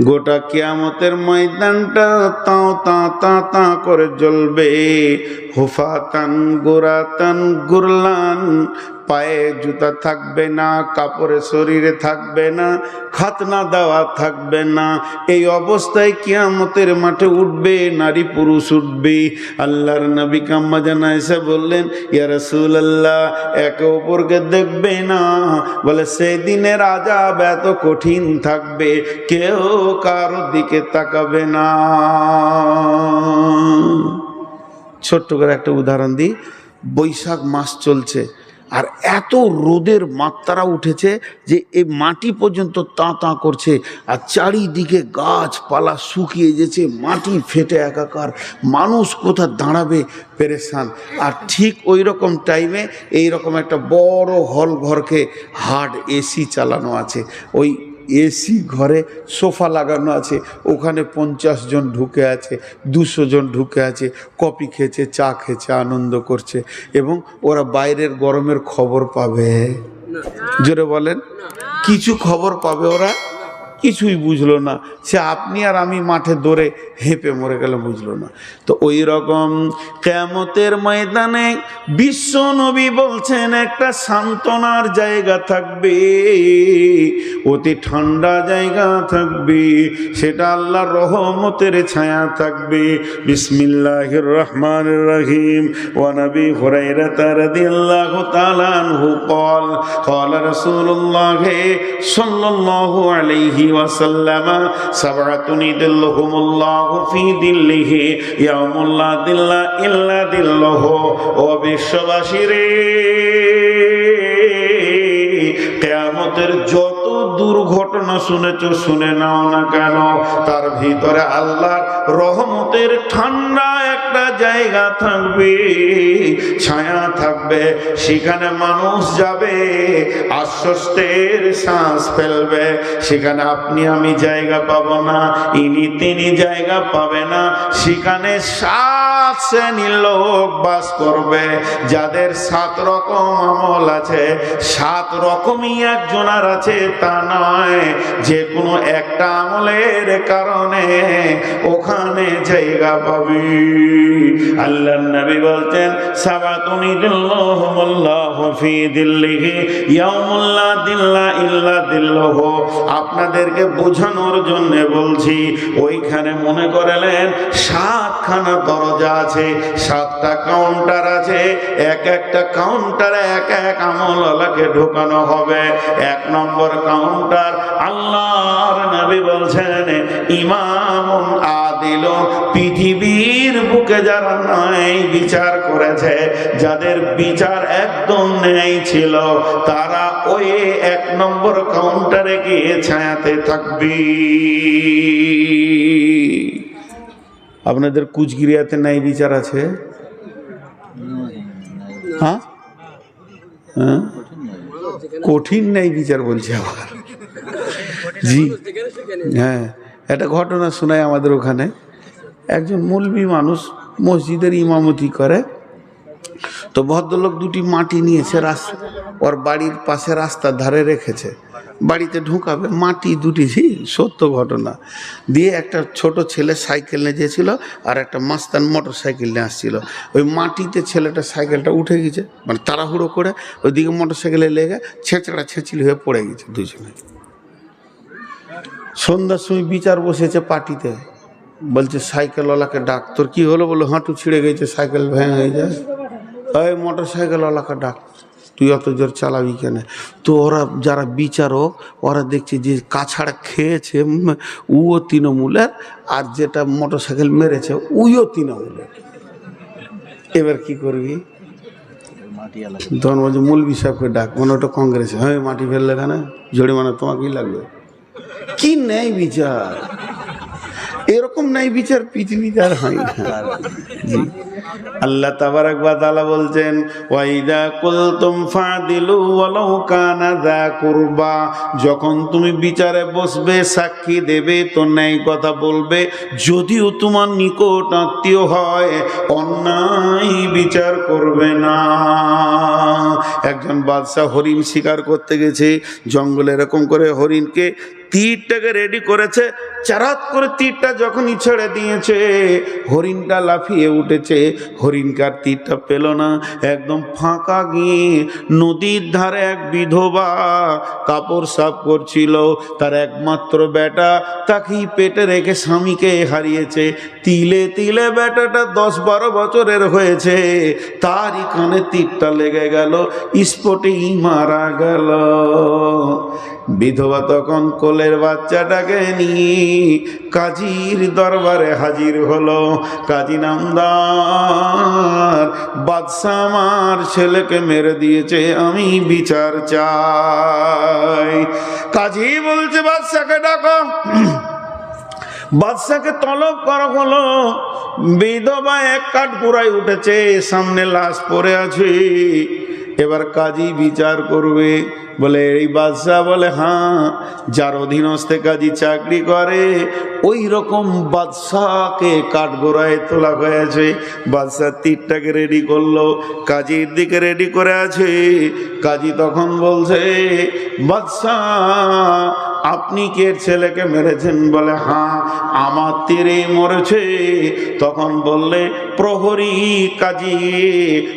গোটা কিয়ামতের ময়দানটা তাও তা তা তা করে জ্বলবে। হুফাতান গোরাতান গুরলান পায়ে জুতা থাকবে না, কাপড়ে শরীরে থাকবে না, খাতনা দেওয়া থাকবে না। এই অবস্থায় কিয়ামতের মাঠে উঠবে, নারী পুরুষ উঠবে। আল্লাহর নবী কাম্মা জানা এসে বললেন, ইয়া রাসূল আল্লাহ একে অপরকে দেখবে না। বলে সেই দিনের এত কঠিন থাকবে, কেউ কারও দিকে তাকাবে না। ছোট্ট করে একটা উদাহরণ দিই, বৈশাখ মাস চলছে। আর এত রোদের মাত্রা উঠেছে যে এই মাটি পর্যন্ত তাঁ তাঁ করছে, আর চারিদিকে গাছপালা শুকিয়ে যেছে মাটি ফেটে একাকার, মানুষ কোথা দাঁড়াবে? পেরেশান। আর ঠিক ওই রকম টাইমে এই রকম একটা বড় হল ঘরকে হার্ড এসি চালানো আছে। ওই এসি ঘরে সোফা লাগানো আছে ওখানে পঞ্চাশ জন ঢুকে আছে দুশো জন ঢুকে আছে কপি খেয়েছে চা খেয়েছে আনন্দ করছে এবং ওরা বাইরের গরমের খবর পাবে। জোরে বলেন। কিছু খবর পাবে ওরা? কিছুই বুঝলো না সে আপনি আর আমি মাঠে দৌড়ে হেঁপে মরে গেলে বুঝলো না তো ওই রকম কেমতের ময়দানে বিশ্ব নবী বলছেন একটা সান্ত্বনার জায়গা থাকবে অতি ঠান্ডা জায়গা থাকবে সেটা আল্লাহর রহমতের ছায়া থাকবে বিসমিল্লাহির রহমান রহিম ওয়ানবী হুরাইরাতা রাদিয়াল্লাহু তাআলা আনহু قال قال رسول الله صلى الله عليه وسلم سبعة يدلهم الله في ظله يوم لا ظل إلا ظله ও বিশ্ববাসী রে কেয়ামতের যত দুর্ঘটনা শুনেছ শুনে নাও না কেন তার ভিতরে আল্লাহর রহমতের ঠান্ডা একটা জায়গা থাকবে, ছায়া থাকবে, সেখানে মানুষ যাবে, আশ্বস্তের শ্বাস ফেলবে। সেখানে আপনি আমি জায়গা পাব না, ইনি তিনি জায়গা পাবে না। সেখানে সাত শ্রেণির লোক বাস করবে, যাদের সাত রকম আমল আছে, সাত রকমই একজনার আছে, তা নয়, যে কোনো একটা আমলের কারণে ওখানে জায়গা পাবি। আল্লাহ নবী সাবাতুনি দিল্লাহুমুল্লাহ ফি দিল্লিহি ইয়াউমুল্লা দিল্লা ইল্লা আপনাদেরকে বোঝানোর জন্য বলছি, ওইখানে মনে করলেন সাতখানা দরজা আছে, সাতটা কাউন্টার আছে, এক একটা কাউন্টারে এক এক আমলাকে ঢোকানো হবে। এক নম্বর কাউন্টার আল্লাহর নবী বলছেন ইমাম আদিল পৃথিবীর বুকে যারা ন্যায় বিচার করেছে, যাদের বিচার একদম ন্যায় ছিল, তারা ওই এক নম্বর কাউন্টারে গিয়ে ছায়াতে থাকবি। আপনাদের কুচগিরিয়াতে ন্যায় বিচার আছে? হ্যাঁ? হ্যাঁ? কঠিন ন্যায় বিচার বলছে আবার। জি। হ্যাঁ। একটা ঘটনা শোনায় আমাদের ওখানে। একজন মৌলবী মানুষ মসজিদের ইমামতি করে। তো ভদ্রলোক দুটি মাটি নিয়েছে রাস্তা ওর বাড়ির পাশে রাস্তার ধারে রেখেছে। বাড়িতে ঢুকাবে, মাটি দুটি জি সত্য ঘটনা। দিয়ে একটা ছোট ছেলে সাইকেল নিয়ে গিয়েছিল আর একটা মাস্তান মোটর সাইকেল নিয়ে আসছিল। ওই মাটিতে ছেলেটা সাইকেলটা উঠে গেছে মানে তাড়াহুড়ো করে ওইদিকে মোটর সাইকেলে লেগে ছেঁচড়া ছেঁচিলি হয়ে পড়ে গেছে দুজনে। সন্ধ্যার সময় বিচার বসেছে পার্টিতে। বলছে, সাইকেলওয়ালাকে ডাক। তোর কি হলো? বলো হাঁটু ছিঁড়ে গেছে, সাইকেল ভেঙে যায়। ওই মোটর সাইকেলওয়ালাকে ডাক। তুই অত জোর চালাবি কেন? তো ওরা যারা বিচারক, ওরা দেখছে যে কাছাড়া খেয়েছে উও তৃণমূলের, আর যেটা মোটর সাইকেল মেরেছে উইও তৃণমূলের। এবার কি করবি? বলছে মূলবি সাহেবকে ডাক। মনে ওটা কংগ্রেসে। হ্যাঁ মাটি ফেললে কেন? জরিমানা তোমাকেই লাগবে। কি ন্যায় বিচার? এরকম ন্যায় বিচার পৃথিবীতে আর হয় না। আল্লাহ তাবারাক ওয়া তাআলা বলছেন ওয়াইদা কুলতুম ফাদিলু ওয়ালাউ কানা যা কুরবা। যখন তুমি বিচারে বসবে, সাক্ষী দেবে, তো ন্যায় কথা বলবে। যদিও তোমার নিকট আত্মীয় হয়, অন্যায় বিচার করবে না। একজন বাদশাহ হরিণ শিকার করতে গেছে, জঙ্গলে এরকম করে হরিণকে তীরটাকে রেডি করেছে। চারাত করে তীরটা যখনই ছেড়ে দিয়েছে, হরিণটা লাফিয়ে উঠেছে। হরিণকার তীরটা পেল না। একদম ফাঁকা গিয়ে নদীর ধারে এক বিধবা কাপড় সাফ করছিল। তার একমাত্র বেটা তাকেই পেটে রেখে স্বামীকে হারিয়েছে। তিলে তিলে বেটাটা দশ বারো বছরের হয়েছে। তারই কানে তীরটা লেগে গেল। স্পটেই মারা গেল। বিধবা তখন কোলের বাচ্চাটাকে নিয়ে কাজীর দরবারে হাজির হলো। কাজী নামদার বাদশাহ আমার ছেলেকে মেরে দিয়েছে, আমি বিচার চাই। কাজী বলছে, বাদশাকে ডাকো। বাদশাকে তলব করা হলো। বিধবা এক কাঠ পুরাই উঠেছে, সামনে লাশ পড়ে আছে। এবার কাজী বিচার করবে। বলে, এই বাদশাহ বলে হ্যাঁ যার অধীনস্থে কাজী চাকরি করে ওই রকম বাদশাহকে কাঠগোড়ায় তোলা হয়েছে। বাদশাহ তীরটাকে রেডি করল, কাজীর দিকে রেডি করে আছে। কাজী তখন বলছে, বাদশাহ আপনি কে ছেলেকে মেরেছেন বলে? হ্যাঁ আমার তীরে মরেছে। তখন বললে, প্রহরী কাজী,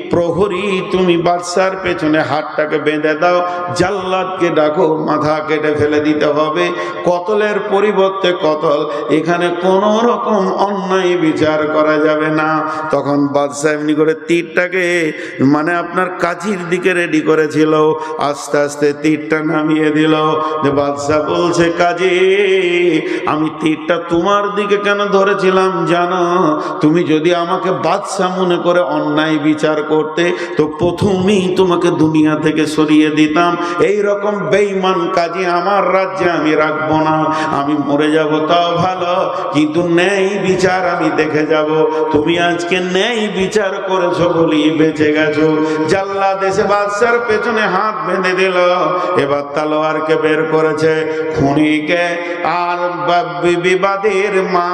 প্রহরী, তুমি বাদশার পেছনে হাতটাকে বেঁধে দাও। জাল্লাদকে ডাকো, মাথা কেটে ফেলে দিতে হবে। কতলের পরিবর্তে কতল, এখানে কোনো রকম অন্যায় বিচার করা যাবে না। তখন বাদশাহ এমনি করে তীরটাকে মানে আপনার কাজীর দিকে রেডি করেছিল। আস্তে আস্তে তীরটা নামিয়ে দিল। যে বাদশাহ বলছে, কাজী, আমি তীরটা তোমার দিকে কেন ধরেছিলাম জানো? তুমি যদি আমাকে বাদশাহ মনে করে অন্যায় বিচার করতে, তো প্রথমেই তোমাকে দুনিয়া থেকে সরিয়ে দিতাম। এই রকম বেইমান কাজে আমার রাজ্যে আমি রাখব না। আমি মরে যাব, তাও ভালো, কিন্তু ন্যায় বিচার আমি দেখে যাব। তুমি আজকে ন্যায় বিচার করেছ বলি বেঁচে গেছো। জাল্লা দেশে বাদশার পেছনে হাত বেঁধে দিল। এবার তালোয়ারকে বের করেছে। খুনিকে আর বিবাদের মা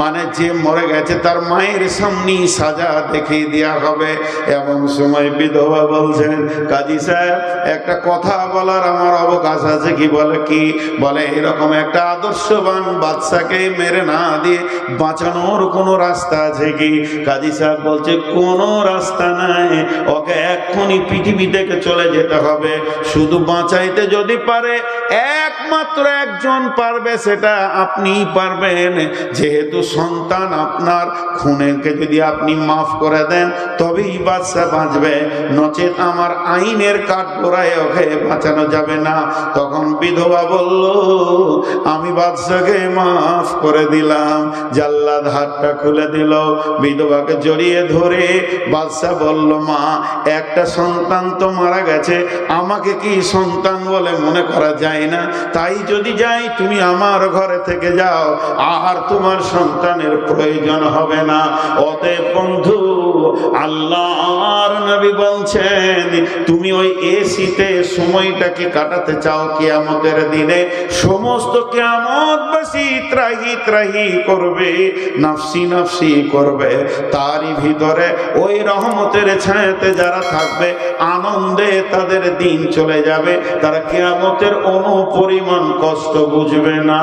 মানে যে মরে গেছে তার মায়ের সামনে সাজা দেখিয়ে দেওয়া হবে। এমন সময় বিধবা বলছেন, কাজী সাহেব, একটা কথা বলার আমার অবকাশ আছে কি বলে কি? বলে, এরকম একটা আদর্শবান বাচ্চাকে মেরে না দিয়ে বাঁচানোর কোনো রাস্তা আছে কি? কাজী সাহেব বলছে, কোনো রাস্তা নাই। ওকে এক্ষুনি পৃথিবী থেকে চলে যেতে হবে। শুধু বাঁচাইতে যদি পারে, একমাত্র একজন পারবে, সেটা আপনিই পারবেন। যেহেতু সন্তান আপনার, খুনেকে যদি আপনি মাফ করে দেন, তবেই বাচ্চা বাঁচবে। নচেত আমার আইনের কাঠ গোড়ায় ওকে বাঁচানো যাবে না। তখন বিধবা বলল, আমি বাদশাকে মাফ করে দিলাম। জাল্লাদ হাতটা খুলে দিল, বিধবাকে জড়িয়ে ধরে বাদশাহ বলল, মা, একটা সন্তান তো মারা গেছে। আমাকে কি সন্তান বলে মনে করা যায় না? তাই যদি যাই, তুমি আমার ঘরে থেকে যাও। আর তোমার সন্তানের প্রয়োজন হবে না। অতএব বন্ধু, আল্লাহর নবী বলছেন, তুমি ওই এসিতে সময়টাকে কাটাতে চাও কিয়ামতের দিনে। সমস্ত কিয়ামতবাসী ত্রাহি ত্রাহি করবে, নাফসি নাফসি করবে। তারই ভিতরে ওই রহমতের ছায়াতে যারা থাকবে, আনন্দে তাদের দিন চলে যাবে। তারা কিয়ামতের অনুপরিমাণ কষ্ট বুঝবে না।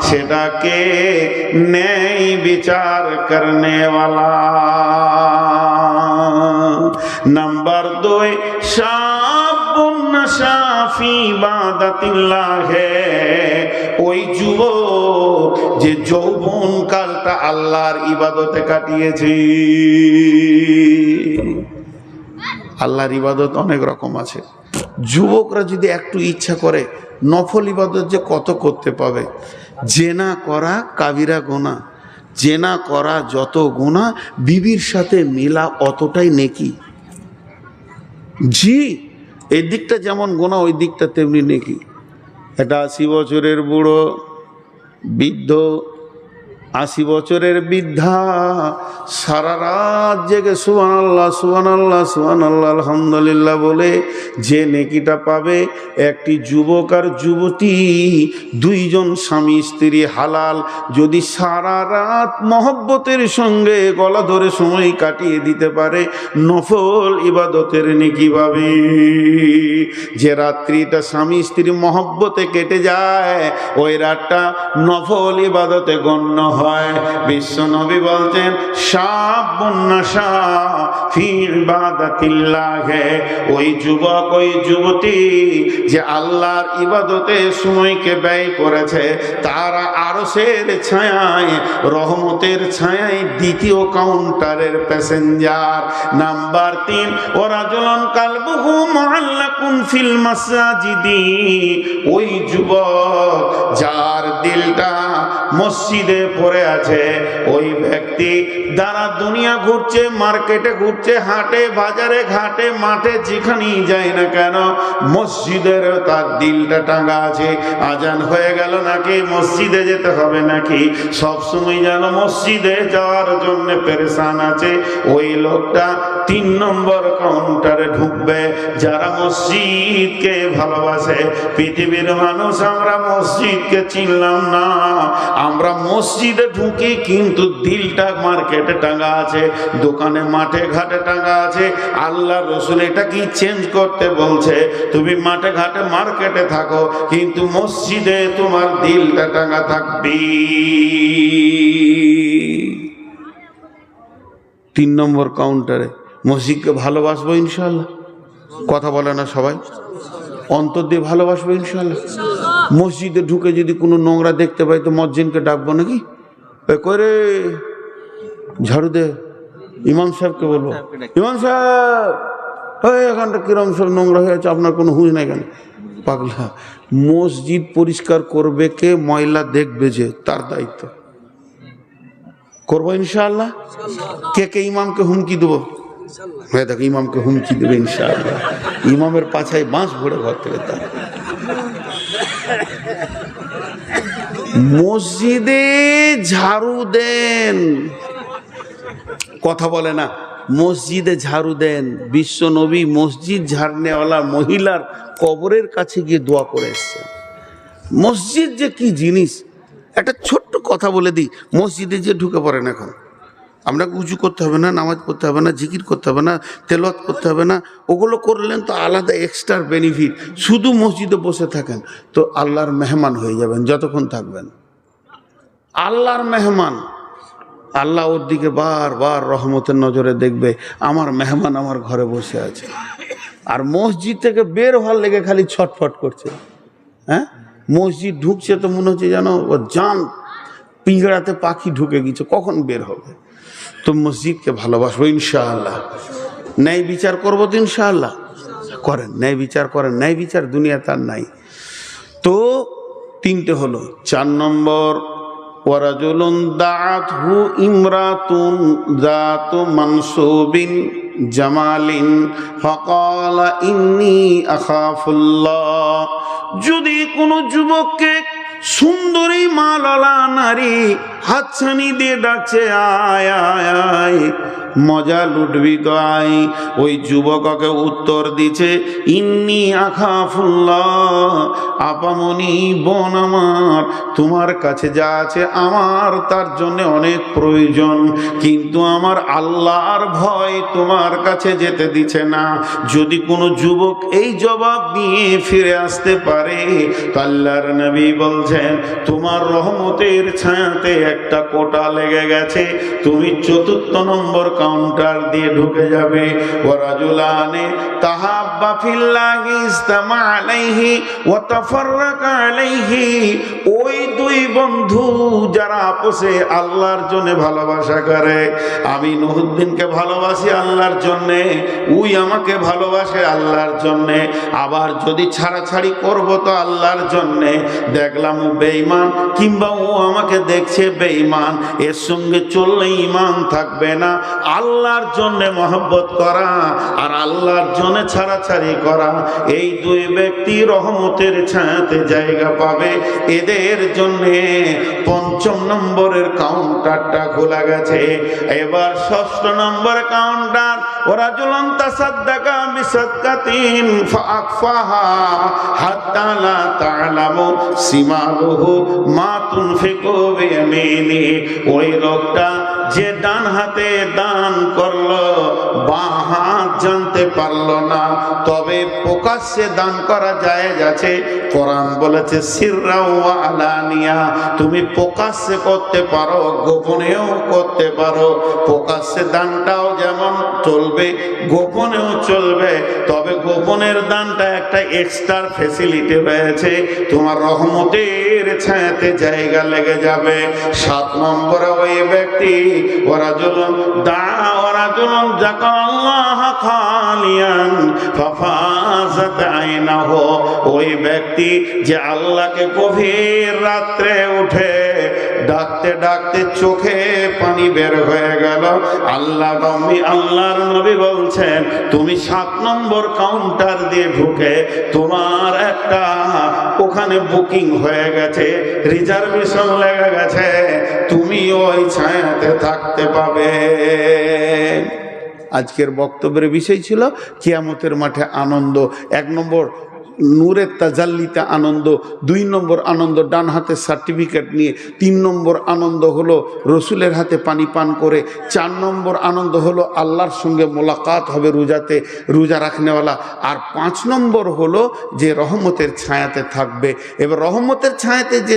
সেটাকে নেই বিচার করনেওয়ালা। নাম্বার দুই বাদাতিল্লাহে ওই যুবক যে যৌবন কালটা আল্লাহর ইবাদতে কাটিয়েছে। আল্লাহর ইবাদত অনেক রকম আছে। যুবকরা যদি একটু ইচ্ছা করে, নফল ইবাদত যে কত করতে পাবে? জেনা করা কাবিরা গোনা। জেনা করা যত গোনা, বিবির সাথে মেলা অতটাই নেকি। জি, এই দিকটা যেমন গোনা, ওই দিকটা তেমনি নেকি। এটা আশি বছরের বুড়ো, বৃদ্ধ আশি বছরের বৃদ্ধা, সারা রাত জেগে সুবান আল্লাহ সুবান আল্লাহ সুবান আল্লাহ আলহামদুলিল্লাহ বলে যে নেকিটা পাবে একটি যুবক আর যুবতী, দুইজন স্বামী স্ত্রী হালাল। যদি সারা রাত মহব্বতের সঙ্গে গলা ধরে সময় কাটিয়ে দিতে পারে, নফল ইবাদতের নেকি পাবে। যে রাত্রিটা স্বামী স্ত্রী মহব্বতে কেটে যায়, ওই রাতটা নফল ইবাদতে গণ্য হয় বিশ্ব নবী বলছেন ওই যুবক, ওই যুবতী যে আল্লাহর ইবাদতে সময়কে ব্যয় করেছে, তারা আরসের ছায়ায়, রহমতের ছায়ায় দ্বিতীয় কাউন্টারের প্যাসেঞ্জার নাম্বার তিন ওরা জলন কালবুহু মুআল্লাকুন ফিল মাসাজিদি। ওই যুবক, যার দিলটা মসজিদে পড়ে আছে। ওই ব্যক্তি যারা দুনিয়া ঘুরছে, মার্কেটে ঘুরছে, হাটে, বাজারে ঘাটে, মাঠে যেখানেই যায় না কেন, মসজিদের তার দিলটা টাঙ্গা আছে। আজান হয়ে গেল নাকি? মসজিদে যেতে হবে নাকি? সবসময় যেন মসজিদে যাওয়ার জন্য পেরেশান আছে। ওই লোকটা তিন নম্বর কাউন্টারে ঢুকবে। যারা মসজিদকে ভালোবাসে, পৃথিবীর মানুষ, আমরা মসজিদকে চিনলাম না। আমরা মসজিদে ঢুকি, কিন্তু দিলটা মার্কেটে টাঙ্গা আছে, দোকানে মাঠে ঘাটে টাঙ্গা আছে। আল্লাহ রসুল এটা কি চেঞ্জ করতে বলছে? তুমি মাঠে ঘাটে মার্কেটে থাকো, কিন্তু মসজিদে তোমার দিলটা টাঙ্গা থাকবি। তিন নম্বর কাউন্টারে মসজিদকে ভালোবাসবো ইনশাল্লাহ কথা বলে না সবাই? অন্তর দিয়ে ভালোবাসবো ইনশাল্লাহ মসজিদে ঢুকে যদি কোনো নোংরা দেখতে পাই, তো মসজিদকে ডাকবো নাকি? করে ঝাড়ু দে। ইমাম সাহেবকে বলব। ইমাম সাহেব, এই এখানটা কিরম সব নোংরা হয়ে আছে, আপনার কোনো হুঁশ নাই কেন? পাগলা, মসজিদ পরিষ্কার করবে কে? ময়লা দেখবে যে, তার দায়িত্ব। করব ইনশাআল্লাহ? কে কে ইমামকে হুমকি দেবো? হ্যাঁ দেখো, ইমামকে হুমকি দেবে ইনশাআল্লাহ। ইমামের পাছায় বাঁশ ভরে ঘর থেকে তার। মসজিদে ঝাড়ু দেন। কথা বলে না, মসজিদে ঝাড়ু দেন। বিশ্ব নবী মসজিদ ঝাড়নেওয়ালা মহিলার কবরের কাছে গিয়ে দোয়া করে এসছে মসজিদ যে কি জিনিস? একটা ছোট্ট কথা বলে দিই, মসজিদে যে ঢুকে পড়েন এখন। আপনাকে উঁচু করতে হবে না, নামাজ পড়তে হবে না, জিকির করতে হবে না তেলত করতে হবে না, ওগুলো করলেন তো আলাদা এক্সট্রা বেনিফিট শুধু মসজিদে বসে থাকেন, তো আল্লাহর মেহমান হয়ে যাবেন, যতক্ষণ থাকবেন। আল্লাহর মেহমান। আল্লাহ ওর দিকে বারবার রহমতের নজরে দেখবে, আমার মেহমান আমার ঘরে বসে আছে। আর মসজিদ থেকে বের হওয়ার লেগে খালি ছটফট করছে। হ্যাঁ? মসজিদ ঢুকছে তো মনে হচ্ছে যেন জান পিঁজড়াতে পাখি ঢুকে গেছে, কখন বের হবে? তো মসজিদকে ভালোবাসবো, ইনশাআল্লাহ। ন্যায় বিচার করব তো ইনশাআল্লাহ। করেন, ন্যায় বিচার করেন, ন্যায় বিচার দুনিয়া তার নাই। তো তিনটে হলো, চার নম্বর দাআতহু ইমরাতুন জামালিন যদি কোনো যুবককে সুন্দরী মালালা নারী হাতছানি দিয়ে ডাকছে, আয় আয় আয়। মজা লুটবি তো, আয়। ওই যুবককে উত্তর দিছে, ইন্নি আখাফুল্লাহ, আপামনি বোন আমার। তোমার কাছে যা আছে আমার, তার জন্য অনেক প্রয়োজন। কিন্তু আমার আল্লাহর ভয় তোমার কাছে যেতে দিছে না। যদি কোনো যুবক এই জবাব দিয়ে ফিরে আসতে পারে, তো আল্লাহর নবী বলছেন, তোমার রহমতের ছায়াতে একটা কোটা লেগে গেছে, তুমি চতুর্থ নম্বর কাউন্টার দিয়ে ঢুকে যাবে। ওরাজুলানে তাহাব্বা ইস্তামা আলাইহি ওয়া তাফাররাকা আলাইহি। ওই দুই বন্ধু যারা আল্লাহর জন্য ভালোবাসা করে, আমি নুহুদ্দিনকে ভালোবাসি আল্লাহর জন্যে, উই আমাকে ভালোবাসে আল্লাহর জন্যে, আবার যদি ছাড়াছাড়ি করব তো আল্লাহর জন্যে। দেখলাম ও বেঈমান, কিংবা ও আমাকে দেখছে বেঈমান এর সঙ্গে চললে ইমান থাকবে না। আল্লাহর জন্যে মহব্বত করা আর আল্লাহর জন্য ছাড়াছাড়ি করা। এই দুই ব্যক্তি রহমতের ছায়াতে জায়গা পাবে। এদের জন্যে পঞ্চম নম্বরের কাউন্টারটা খোলা গেছে। এবার ষষ্ঠ নম্বর কাউন্টার ওরা জ্বলন্ত সাদ্দাকা বিসাদকাতিন ফাকফাহা হাত্তা লা তা'লামু সিমালুহু মা তুনফিকু বিয়ামিনি। ওই লোকটা যে ডান হাতে দান করল, বাঁ হাত জানতে পারল না। তবে প্রকাশ্যে দান করা যায় যাচ্ছে কোরআন বলেছে আলানিয়া তুমি প্রকাশ্যে করতে পারো, গোপনেও করতে পারো। প্রকাশ্যে দানটাও যেমন চলবে, গোপনেও চলবে। তবে গোপনের দানটা একটা এক্সট্রা ফেসিলিটি রয়েছে তোমার রহমতের ছায়াতে জায়গা লেগে যাবে। সাত নম্বরে ওই ব্যক্তি ওই ব্যক্তি যে আল্লাহকে গভীর রাত্রে উঠে ডাকতে ডাকতে চোখে পানি বের হয়ে গেল। আল্লাহ নবী, আল্লাহর নবী বলছেন, তুমি সাত নম্বর কাউন্টার দিয়ে ঢুকে তোমার একটা ওখানে বুকিং হয়ে গেছে রিজার্ভেশন লেগে গেছে। তুমি ওই ছায়াতে থাকতে পাবে। আজকের বক্তব্যের বিষয় ছিল কিয়ামতের মাঠে আনন্দ। এক নম্বর নূরের তাজাল্লিতে আনন্দ, দুই নম্বর আনন্দ ডান হাতে সার্টিফিকেট নিয়ে, তিন নম্বর আনন্দ হলো রসুলের হাতে পানি পান করে, চার নম্বর আনন্দ হলো আল্লাহর সঙ্গে মোলাকাত হবে রোজাতে, রোজা রাখনেওয়ালা, আর পাঁচ নম্বর হলো যে রহমতের ছায়াতে থাকবে। এবার রহমতের ছায়াতে যে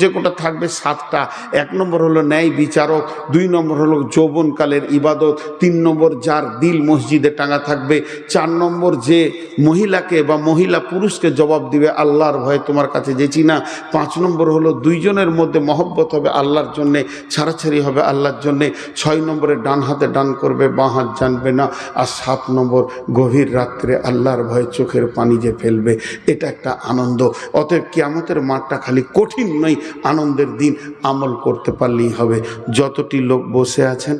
যে কোটা থাকবে সাতটা, এক নম্বর হলো ন্যায় বিচারক, দুই নম্বর হলো যৌবনকালের ইবাদত, তিন নম্বর যার দিল মসজিদে টাঙা থাকবে, চার নম্বর যে মহিলাকে বা মহিলা পুরুষকে জবাব দিবে, আল্লাহর ভয়ে তোমার কাছে যেছি না। পাঁচ নম্বর হলো দুইজনের মধ্যে মহব্বত হবে আল্লাহর জন্যে, ছাড়াছাড়ি হবে আল্লাহর জন্যে। ছয় নম্বরে ডান হাতে ডান করবে, বাঁ হাত জানবে না। আর সাত নম্বর, গভীর রাত্রে আল্লাহর ভয়ে চোখের পানি যে ফেলবে, এটা একটা আনন্দ। অতএব কিয়ামতের মাঠটা খালি কঠিন নয়, আনন্দের দিন আমল করতে পারলেই হবে। যতটি লোক বসে আছেন